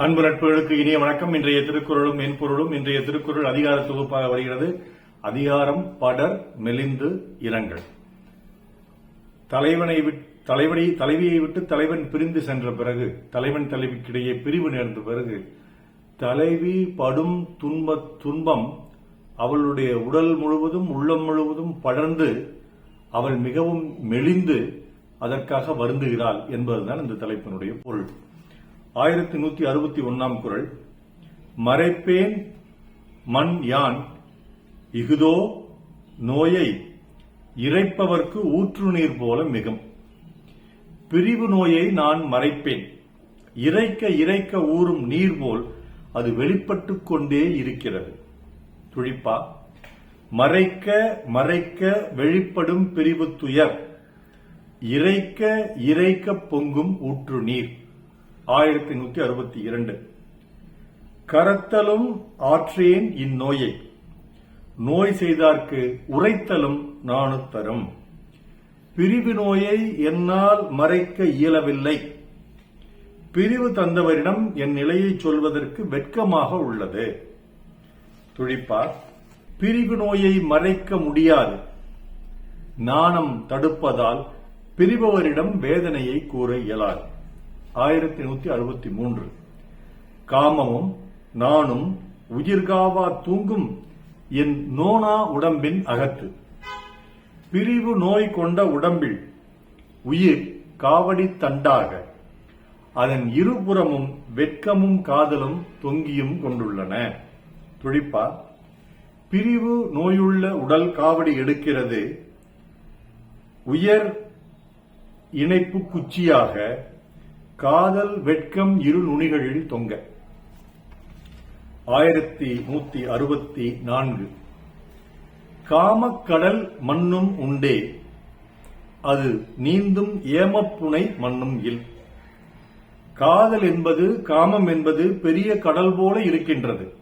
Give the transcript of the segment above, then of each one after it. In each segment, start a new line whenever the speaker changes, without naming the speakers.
அன்பு நட்புகளுக்கு இனிய வணக்கம். இன்றைய திருக்குறளும் மென்பொருளும் இன்றைய திருக்குறள் அதிகார தொகுப்பாக வருகிறது. அதிகாரம் படர் மெலிந்து இரங்கல். தலைவனை விட்- தலைவனை தலைவியை விட்டு தலைவன் பிரிந்து சென்ற பிறகு தலைவன் தலைவிக்கிடையே பிரிவு நேர்ந்த பிறகு தலைவி படும் துன்ப துன்பம் அவளுடைய உடல் முழுவதும் உள்ளம் முழுவதும் படர்ந்து அவள் மிகவும் மெலிந்து அதற்காக வருந்துகிறாள் என்பதுதான் இந்த தலைப்பினுடைய பொருள். ஆயிரத்தி நூத்தி அறுபத்தி ஒன்னாம் குரல். மறைப்பேன் மண் யான் இகுதோ நோயை இறைப்பவர்க்கு ஊற்று நீர் போல மிகும். பிரிவு நோயை நான் மறைப்பேன். இறைக்க இறைக்க ஊறும் நீர் போல் அது வெளிப்பட்டு கொண்டே இருக்கிறது. துழிப்பா மறைக்க மறைக்க வெளிப்படும் பிரிவு துயர் இறைக்க இறைக்க பொங்கும் ஊற்று நீர் ஆயிரத்தி நூத்தி அறுபத்தி இரண்டு. கரத்தலும் ஆற்றேன் இந்நோயை நோய். செய்தார்க்கு உரைத்தலும் நாணுத்தரும் தரும். பிரிவு நோயை என்னால் மறைக்க இயலவில்லை. பிரிவு தந்தவரிடம் என் நிலையை சொல்வதற்கு வெட்கமாக உள்ளது. துழிப்பார் பிரிவு நோயை மறைக்க முடியாது. நாணம் தடுப்பதால் பிரிபவரிடம் வேதனையை கூற இயலாது. ஆயிரத்தி நூத்தி அறுபத்தி மூன்று. காமமும் நானும் உயிர்காவா தூங்கும் என் நோனா உடம்பின் அகத்து. பிரிவு நோய் கொண்ட உடம்பில் உயிர் காவடி தண்டாக. அதன் இருபுறமும் வெட்கமும் காதலும் தொங்கியும் கொண்டுள்ளன. துழிப்பா பிரிவு நோயுள்ள உடல் காவடி எடுக்கிறது. உயர் இணைப்பு குச்சியாக காதல் வெட்கம் இரு நுனிகளில் தொங்க. ஆயிரத்தி நூத்தி அறுபத்தி நான்கு. காமக்கடல் மண்ணும் உண்டே. அது நீந்தும் ஏமப்புனை மண்ணும் இல். காதல் என்பது காமம் என்பது பெரிய கடல் போல இருக்கின்றது.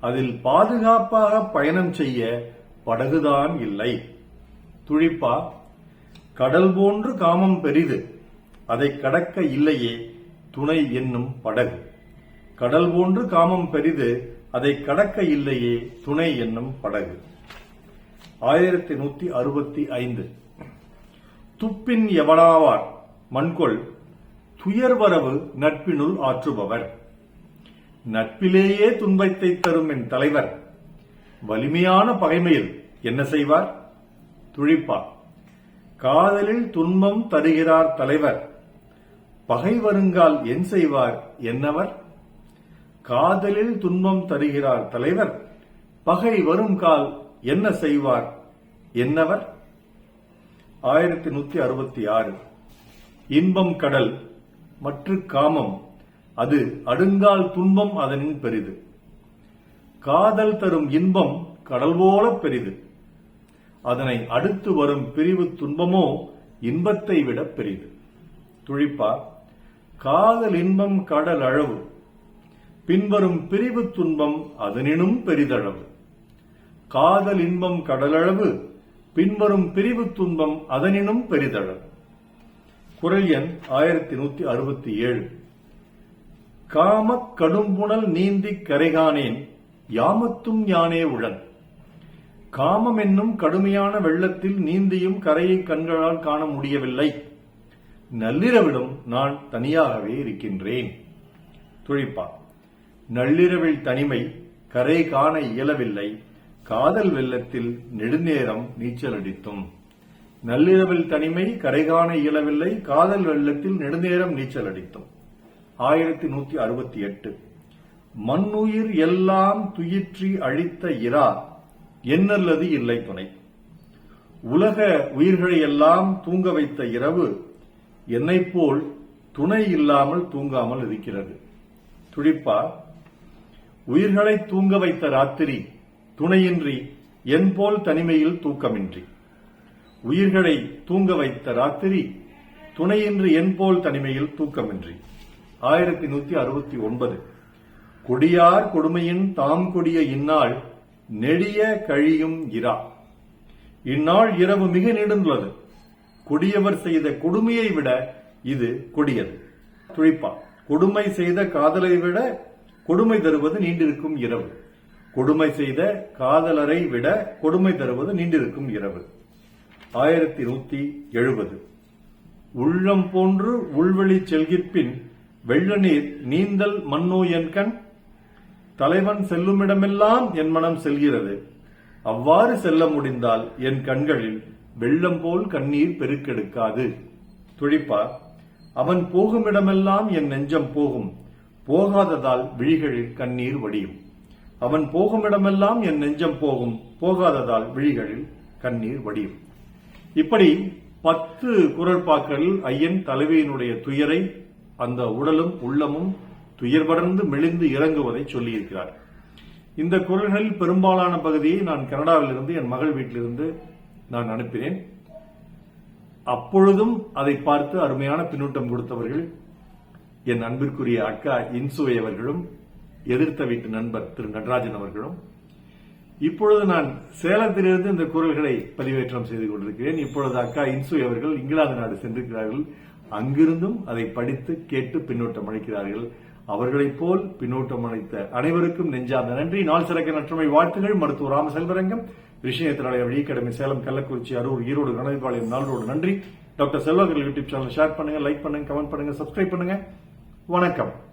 அதில் பாதுகாப்பாக பயணம் செய்ய படகுதான் இல்லை. துழிப்பா கடல் போன்று காமம் பெரிது. அதை கடக்க இல்லையே துணை என்னும் படகு. கடல் போன்று காமம் பெரிது அதை கடக்க இல்லையே துணை என்னும் படகு. ஆயிரத்தி நூத்தி அறுபத்தி ஐந்து. துப்பின் எவனாவார்? மண்கொள். துயர்வரவு நட்பினுள் ஆற்றுபவர். நட்பிலேயே துன்பத்தை தரும் என் தலைவர். வலிமையான பகைமையில் என்ன செய்வார்? துழிப்பார். காதலில் துன்பம் தருகிறார் தலைவர். பகை வருங்கால் என் செய்வார் என்னவர்? காதலில் துன்பம் தருகிறார் தலைவர் பகை வருங்கால் என்ன செய்வார் என்னவர்? ஆயிரத்தி நூத்தி அறுபத்தி ஆறு. இன்பம் கடல் மற்ற காமம் அது அடுங்கால் துன்பம் அதனின் பெரிது. காதல் தரும் இன்பம் கடல் போல பெரிது. அதனை அடுத்து வரும் பிரிவு துன்பமோ இன்பத்தை விட பெரிது. துழிப்பா காதல் இன்பம் கடல் அளவு பின்வரும் பிரிவு துன்பம் அதனினும் பெரிதளவு. காதல் இன்பம் கடலளவு பின்வரும் பிரிவு துன்பம் அதனினும் பெரிதளவு. குரல் எண் ஆயிரத்தி நூத்தி அறுபத்தி ஏழு. காமக் கடும்புணல் நீந்திக் கரைகானேன் யாமத்தும் யானே உழன். காமம் என்னும் கடுமையான வெள்ளத்தில் நீந்தியும் கரையை கண்களால் காண முடியவில்லை. நள்ளிரவிலும் நான் தனியாகவே இருக்கின்றேன். துழிப்பா நள்ளிரவில் தனிமை கரை காண இயலவில்லை. காதல் வெள்ளத்தில் நெடுநேரம் நீச்சல் அடித்தும் நள்ளிரவில் தனிமை கரை காண இயலவில்லை. காதல் வெள்ளத்தில் நெடுநேரம் நீச்சல் அடித்தும் ஆயிரத்தி நூத்தி அறுபத்தி எட்டு. மண்ணுயிர் எல்லாம் துயிற்றி அழித்த இரா என்னல்லது இல்லை துணை. உலக உயிர்களை எல்லாம் தூங்க வைத்த இரவு என்னைப் போல் துணை இல்லாமல் தூங்காமல் இருக்கிறது. துடிப்பா உயிர்களை தூங்க வைத்த ராத்திரி துணையின்றி என் போல் தனிமையில் தூக்கமின்றி. உயிர்களை தூங்க வைத்த ராத்திரி துணையின்றி என் போல் தனிமையில் தூக்கமின்றி. ஆயிரத்தி நூத்தி அறுபத்தி ஒன்பது. கொடியார் கொடுமையின் தாம் கொடிய இந்நாள் நெடிய கழியும் இரா. இந்நாள் இரவு மிக நெடுந்துள்ளது கொடியவர் செய்த கொடுமையை விட இது கொடியது. துழிப்பா கொடுமை செய்த காதலை விட கொடுமை தருவது நீண்டிருக்கும் இரவு. கொடுமை செய்த காதலரை விட கொடுமை தருவது நீண்டிருக்கும் இரவு. ஆயிரத்தி நூத்தி எழுபது உள்ளம் போன்று உள்வழி செல்கிற்பின் வெள்ள நீர் நீந்தல் மன்னோ என் கண். தலைவன் செல்லுமிடமெல்லாம் என் மனம் செல்கிறது. அவ்வாறு செல்ல முடிந்தால் என் கண்களில் வெள்ளம் போல் கண்ணீர் பெருக்கெடுக்காது. துழிப்பா அவன் போகும் இடமெல்லாம் என் நெஞ்சம் போகும். போகாததால் விழிகளில் கண்ணீர் வடியும். அவன் போகும் இடமெல்லாம் என் நெஞ்சம் போகும். போகாததால் விழிகளில் கண்ணீர் வடியும். இப்படி பத்து குரல்பாக்களில் ஐயன் தலைவியினுடைய துயரை அந்த உடலும் உள்ளமும் துயர்படர்ந்து மெலிந்து இறங்குவதை சொல்லியிருக்கிறார். இந்த குரல்களில் பெரும்பாலான பகுதியை நான் கனடாவிலிருந்து என் மகள் வீட்டிலிருந்து நான் அனுப்பினேன். அப்பொழுதும் அதை பார்த்து அருமையான பின்னூட்டம் கொடுத்தவர்கள் என் அன்பிற்குரிய அக்கா இன்சுவை அவர்களும் எதிர்த்த வீட்டு நண்பர் திரு நடராஜன் அவர்களும் இப்பொழுது நான் சேலத்திலிருந்து இந்த குரல்களை பதிவேற்றம் செய்து கொண்டிருக்கிறேன். இப்பொழுது அக்கா இன்சுவை அவர்கள் இங்கிலாந்து நாடு சென்றிருக்கிறார்கள். அங்கிருந்தும் அதை படித்து கேட்டு பின்னூட்டம் அளிக்கிறார்கள். அவர்களைப் போல் பின்னூட்டம் அளித்த அனைவருக்கும் நெஞ்சார்ந்த நன்றி. நாள் சிறக்க நற்றுமை வாழ்த்துகள். மருத்துவர் ராமசெல்வரங்கம் விஷயத்தினாலய வழிக்கடமை சேலம் கள்ளக்குறிச்சி அரூர் ஈரோடு கணதிபாளையம் நாளோடு நன்றி. டாக்டர் செல்வர்கள் யூடியூப் சேனல் ஷேர் பண்ணுங்க லைக் பண்ணுங்க கமெண்ட் பண்ணுங்க சப்ஸ்கிரைப் பண்ணுங்க. வணக்கம்.